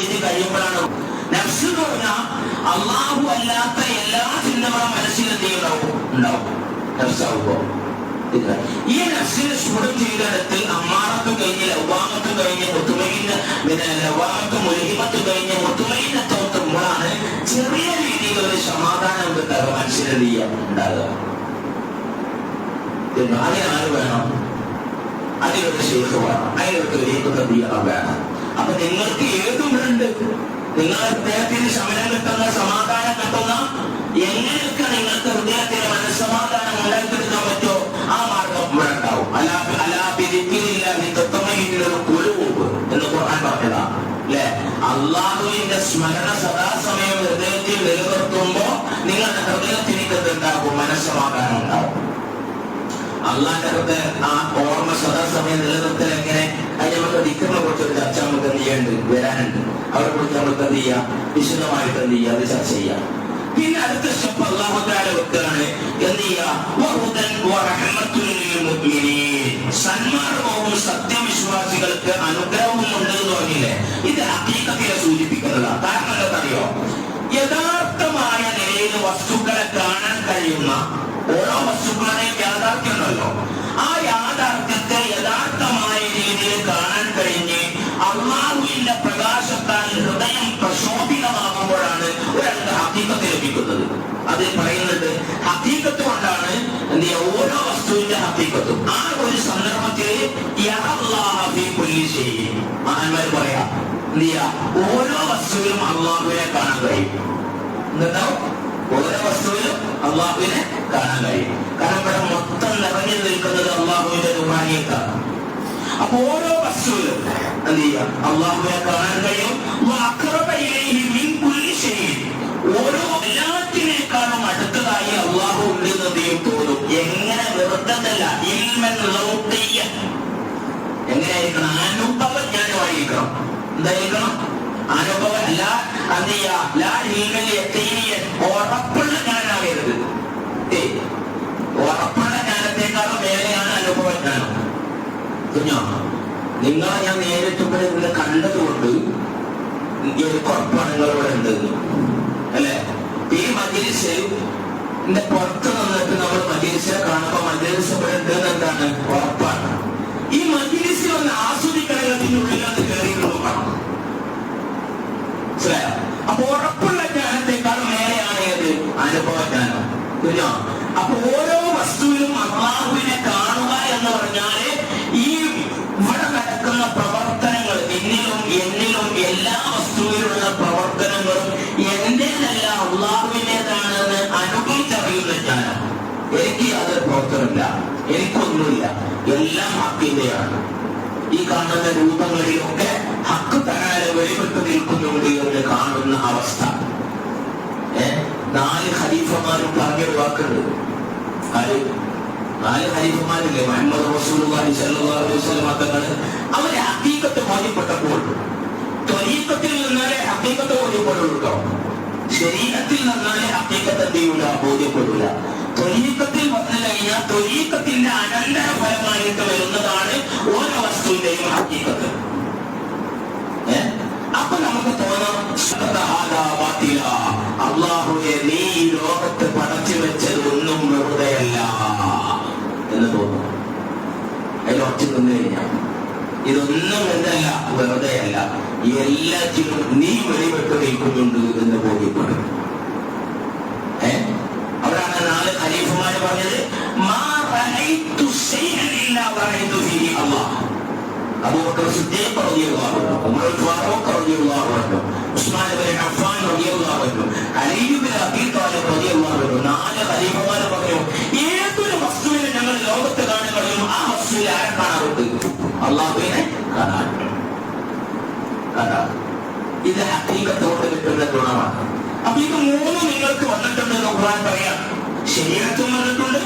രീതി കഴിയുമ്പോഴാണ്. നഫ്സ് എന്ന് പറഞ്ഞാൽ അള്ളാഹു അല്ലാത്ത എല്ലാ ചിന്തകളും മനസ്സിൽ എന്ത് ചെയ്യുന്നുണ്ടാവും? ഉണ്ടാവും. ഈ നഫ്സിനെ ശുഭം ചെയ്തെടുത്ത് അമ്മാറത്തും കഴിഞ്ഞ് ലവാമത്തും കഴിഞ്ഞ് മുത്തുമയിന്ന് പിന്നെ ലവാമത്തും ഒരുഹിമത്തും കഴിഞ്ഞ് മുത്തുമയിനെ തോത്തുമ്പോഴാണ് ചെറിയ രീതിയിൽ ഒരു സമാധാനം കിട്ടുക മനസ്സിലെന്ത് ചെയ്യാം? ഉണ്ടാകുക അതിന് ആര് വേണം. അതിലൊരു ശേഖ വേണം. അതിനൊരു ഏകതീയണം വേണം. അപ്പൊ നിങ്ങൾക്ക് ഏതുമുണ്ട്? നിങ്ങളുടെ ഹൃദയത്തിന് ശമനം കിട്ടുന്ന സമാധാനം കിട്ടുന്ന എങ്ങനെയൊക്കെ നിങ്ങൾക്ക് ഹൃദയത്തിന് മനസ്സമാധാനം ഉണ്ടാക്കിയെടുക്കാൻ പറ്റുമോ ആ മാർഗം ഇവിടെ ഉണ്ടാവും. അല്ല അല്ല പിരിക്കില്ല ഒരു കുരുവ് എന്ന് ഖുർആൻ പറഞ്ഞതാ. അല്ലെ? അള്ളാഹുവിന്റെ സ്മരണ സദാസമയം ഹൃദയത്തിൽ നിലനിർത്തുമ്പോ നിങ്ങളുടെ ഹൃദയത്തിന് എന്തുണ്ടാകും? മനസ്സമാധാനം ഉണ്ടാവും. അള്ളാന്റെ ഹൃദയ ആ ഓർമ്മ സദാസമയം നിലനിർത്തൽ എങ്ങനെ അതിന് നമുക്ക് ദിക്കറിനെ കുറിച്ച് ഒരു ചർച്ച നമുക്ക് എന്ത് ചെയ്യേണ്ടത് വരാനുണ്ട്. അവരെ കുറിച്ച് നമുക്ക് എന്ത് ചെയ്യാം? വിശദമായിട്ട് എന്ത് ചെയ്യാം? അത് ചർച്ച ചെയ്യാം. പിന്നെ അടുത്ത സ്റ്റെപ്പ് അള്ളാഹുദാല വെക്കാണ് എന്ത്. സന്മാർഗവും സത്യവിശ്വാസികൾക്ക് അനുഗ്രഹവും ഉണ്ട് എന്ന് പറഞ്ഞില്ലേ? ഇത് ഹക്കീക്കത്തിനെ സൂചിപ്പിക്കുന്നതാണ് കാരണം എന്താണെന്നറിയോ? യഥാർത്ഥമായ നിലയിൽ വസ്തുക്കളെ കാണാൻ കഴിയുന്ന ഓരോ വസ്തുക്കളുടെയും ഹൃദയം ഒരാളുടെ ഹക്കീക്കത്ത് ലഭിക്കുന്നത്. അത് പറയുന്നത് ഹക്കീക്കത്ത് കൊണ്ടാണ് എന്ത് ഓരോ വസ്തുവിന്റെ ഹക്കീക്കത്തും. ആ ഒരു സന്ദർഭത്തിൽ. മഹാന്മാർ പറയാം എന്ത് ഓരോ വസ്തുവിലും അള്ളാഹുവിനെ കാണാൻ കഴിയും. ഓരോ വസ്തുവിലും അള്ളാഹുവിനെ കാണാൻ കഴിയും. കാരണം ഇവിടെ മൊത്തം നിറഞ്ഞു നിൽക്കുന്നത് അള്ളാഹുവിന്റെ റുഹാനിയത്താണ് ഓരോ വസ്തുവിലും എന്ത് ചെയ്യുക അള്ളാഹുവിനെ കാണാൻ കഴിയും. ഓരോ എല്ലാത്തിനേക്കാളും അടുത്തതായി അള്ളാഹു ഉണ്ട് എന്ന് എന്ത് ചെയ്യും തോന്നും? എങ്ങനെ വെറുതെന്നല്ല. എങ്ങനെയായിരിക്കണം? അനുഭവജ്ഞാനമായിരിക്കണം എന്തായിരിക്കണം? അനുഭവം അല്ല എന്ത് ചെയ്യാ? ലാ ഇൽമൻ യഖീനിയൻ. ഉറപ്പുള്ള ജ്ഞാനാകരുത് ഉറപ്പുള്ള ജ്ഞാനത്തെക്കാളും മേലെയാണ് അനുഭവജ്ഞാനം കുഞ്ഞോ നിങ്ങളെ ഞാൻ നേരിട്ടുമ്പോൾ നിങ്ങളെ കണ്ടതുകൊണ്ട് ഒരു കുഴപ്പമാണ് നിങ്ങളിവിടെ ഉണ്ടെന്ന് അല്ലെ? ഈ എന്റെ പുറത്ത് നിന്നിട്ട് നമ്മൾ മജീസിനെ കാണുമ്പോ മജീസ് ഇവിടെ ഉണ്ടെന്ന് എന്താണ് ഉറപ്പാണ്. ഈ മജീസിൽ ഒന്ന് ആസ്വദിക്കണമെങ്കിൽ ഉള്ളിൽ അത് കയറി നോക്കണം. മനസ്സിലായോ? അപ്പൊ ഉറപ്പുള്ള ജ്ഞാനത്തെക്കാൾ മേലെയാണ് ഏത്? അനുഭവജ്ഞാനം. അപ്പൊ ഓരോ വസ്തുവിലും അള്ളാഹുവിനെ കാണുക എന്ന് പറഞ്ഞാൽ നടക്കുന്ന പ്രവർത്തനങ്ങൾ എന്നിലും എന്നിലും എല്ലാ വസ്തുവിലുള്ള പ്രവർത്തനങ്ങളും എന്റേതല്ല അള്ളാഹുവിന്റെതാണെന്ന് അനുഭവിച്ചറിയുന്ന ജ്ഞാനം എനിക്ക് അത് പ്രവർത്തനമില്ല. എനിക്കൊന്നുമില്ല. എല്ലാം ഹക്കിന്റെയാണ് ഈ കാണുന്ന രൂപങ്ങളിലൊക്കെ ഹക്ക് തരാതെ വെളിപ്പെട്ട് നിൽക്കുന്നുണ്ട് എന്ന് കാണുന്ന അവസ്ഥ. നാല് ഖലീഫമാരും പറഞ്ഞൊരു വാക്കുണ്ട്. നാല് ഖലീഫമാരില്ലേ മുഹമ്മദ് റസൂലുള്ളാഹി സ്വല്ലല്ലാഹു അലൈഹി വസല്ലം തങ്ങൾ അവരെ ഹഖീഖത്ത് ബോധ്യപ്പെട്ടപ്പോൾ ത്വരീഖത്തിൽ നിന്നാലേ ഹഖീഖത്ത് ബോധ്യപ്പെടുള്ളൂ കേട്ടോ. ശരീരത്തിൽ നിന്നാലേ ഹഖീഖത്ത് എന്ത് ചെയ്യൂല? ബോധ്യപ്പെടില്ല ത്വരീഖത്തിൽ വന്നു കഴിഞ്ഞാൽ ത്വരീഖത്തിന്റെ അനന്തര ഫലമായിട്ട് വരുന്നതാണ് ഓരോ വസ്തുവിന്റെയും ഹഖീഖത്ത്? അപ്പൊ നമുക്ക് തോന്നാം അതിൽ കഴിഞ്ഞാൽ ഇതൊന്നും എന്തല്ല വെറുതെയല്ല. എല്ലാത്തിനും നീ വെളിപ്പെട്ട് നിൽക്കുന്നുണ്ട് എന്ന് ബോധ്യപ്പെടും? അവിടാണ് നാല് ഉസ്മാൻ അബീ ഇത് ഹക്കീകത്തോട് കിട്ടുന്ന ഗുണമാണ്. അപ്പൊ ഇത് മൂന്ന് നിങ്ങൾക്ക് വന്നിട്ടുണ്ട് എന്ന് ഖുർആൻ പറയാം. ശരീരത്തും വന്നിട്ടുണ്ട്